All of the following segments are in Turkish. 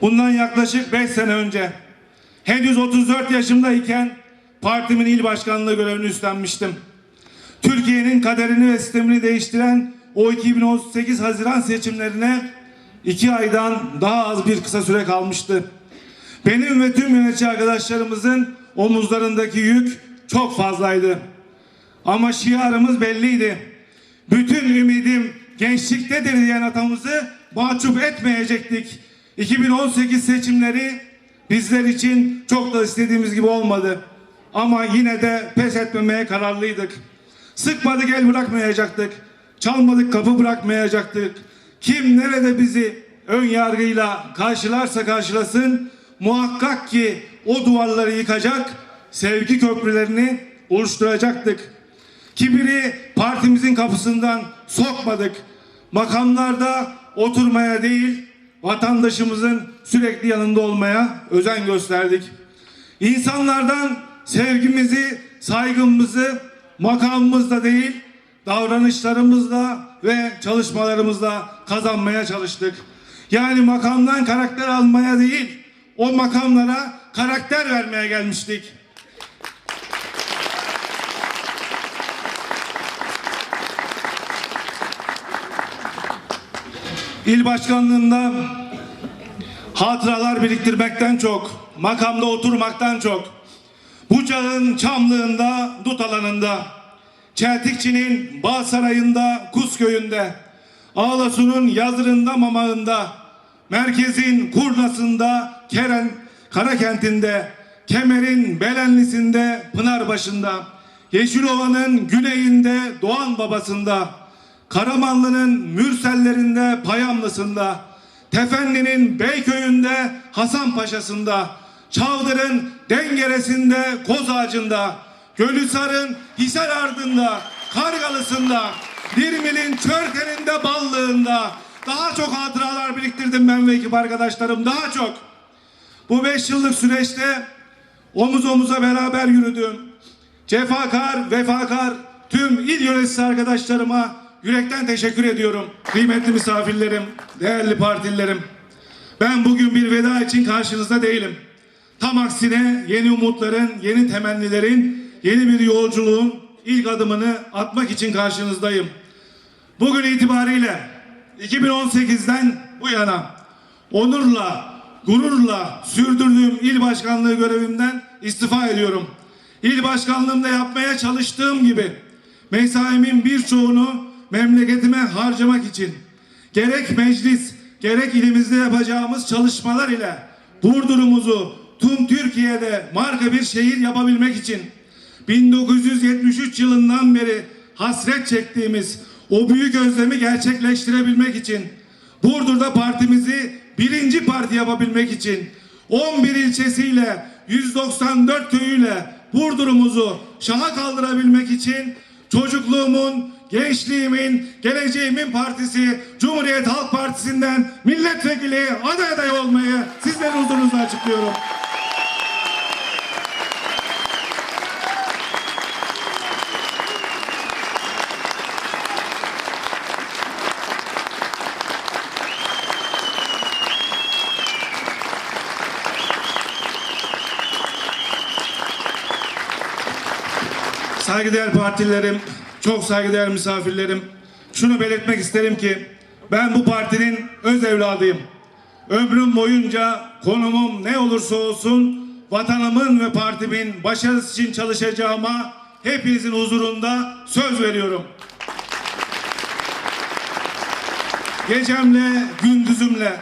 Bundan yaklaşık 5 sene önce henüz 34 yaşımdayken partimin il başkanlığı görevini üstlenmiştim. Türkiye'nin kaderini ve sistemini değiştiren o 2018 Haziran seçimlerine iki aydan daha az bir kısa süre kalmıştı. Benim ve tüm yönetici arkadaşlarımızın omuzlarındaki yük çok fazlaydı. Ama şiarımız belliydi. Bütün ümidim gençliktedir diyen atamızı mahcup etmeyecektik. 2018 seçimleri bizler için çok da istediğimiz gibi olmadı. Ama yine de pes etmemeye kararlıydık. Sıkmadık el bırakmayacaktık. Çalmadık kapı bırakmayacaktık. Kim nerede bizi ön yargıyla karşılarsa karşılasın muhakkak ki o duvarları yıkacak, sevgi köprülerini oluşturacaktık. Kibiri partimizin kapısından sokmadık. Makamlarda oturmaya değil, vatandaşımızın sürekli yanında olmaya özen gösterdik. İnsanlardan sevgimizi, saygımızı makamımızda değil, davranışlarımızla ve çalışmalarımızla kazanmaya çalıştık. Yani makamdan karakter almaya değil, o makamlara karakter vermeye gelmiştik. İl başkanlığında hatıralar biriktirmekten çok, makamda oturmaktan çok, bu çağın çamlığında, dut alanında, Çeltikçi'nin Bağ Sarayı'nda, Kuz Köyü'nde, Ağlasu'nun Yazırı'nda, Mamağı'nda, merkezin Kurnası'nda, Keren, Karakent'inde, Kemer'in Belenlisinde, Pınarbaşı'nda, Yeşilova'nın güneyinde, Doğan Babası'nda, Karamanlı'nın Mürsellerinde, Payamlısı'nda, Tefenli'nin Beyköy'ünde, Hasanpaşa'sında, Çavdır'ın Dengeresinde, Koz Ağacı'nda, Gölhisar'ın Hisar Ardı'nda, Kargalısı'nda, Dirmil'in Çörten'inde, Ballığı'nda daha çok hatıralar biriktirdim ben ve ekip arkadaşlarım, daha çok. Bu beş yıllık süreçte omuz omuza beraber yürüdüm. Cefakar, vefakar tüm il yöneticisi arkadaşlarıma yürekten teşekkür ediyorum. Kıymetli misafirlerim, değerli partililerim. Ben bugün bir veda için karşınızda değilim. Tam aksine yeni umutların, yeni temennilerin, yeni bir yolculuğun ilk adımını atmak için karşınızdayım. Bugün itibariyle 2018'den bu yana onurla, gururla sürdürdüğüm il başkanlığı görevimden istifa ediyorum. İl başkanlığımda yapmaya çalıştığım gibi mesaimin birçoğunu memleketime harcamak için gerek meclis gerek ilimizde yapacağımız çalışmalar ile Burdur'umuzu tüm Türkiye'de marka bir şehir yapabilmek için 1973 yılından beri hasret çektiğimiz o büyük özlemi gerçekleştirebilmek için Burdur'da partimizi birinci parti yapabilmek için 11 ilçesiyle 194 köyüyle Burdur'umuzu şaha kaldırabilmek için çocukluğumun, gençliğimin, geleceğimin partisi Cumhuriyet Halk Partisi'nden milletvekili aday aday olmayı sizlerin huzurunuzda açıklıyorum. Saygıdeğer partililerim, çok saygıdeğer misafirlerim. Şunu belirtmek isterim ki ben bu partinin öz evladıyım. Ömrüm boyunca konumum ne olursa olsun vatanımın ve partimin başarısı için çalışacağıma hepinizin huzurunda söz veriyorum. Gecemle, gündüzümle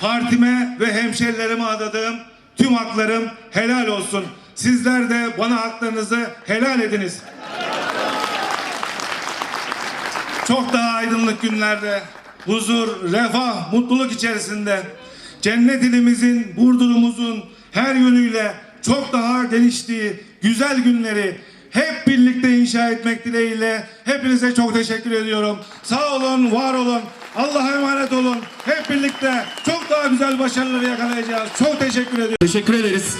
partime ve hemşerilerime adadığım tüm haklarım helal olsun. Sizler de bana haklarınızı helal ediniz. Çok daha aydınlık günlerde huzur, refah, mutluluk içerisinde cennet ilimizin, Burdur'umuzun her yönüyle çok daha geliştiği güzel günleri hep birlikte inşa etmek dileğiyle hepinize çok teşekkür ediyorum. Sağ olun, var olun. Allah'a emanet olun. Hep birlikte çok daha güzel başarıları yakalayacağız. Çok teşekkür ediyorum. Teşekkür ederiz.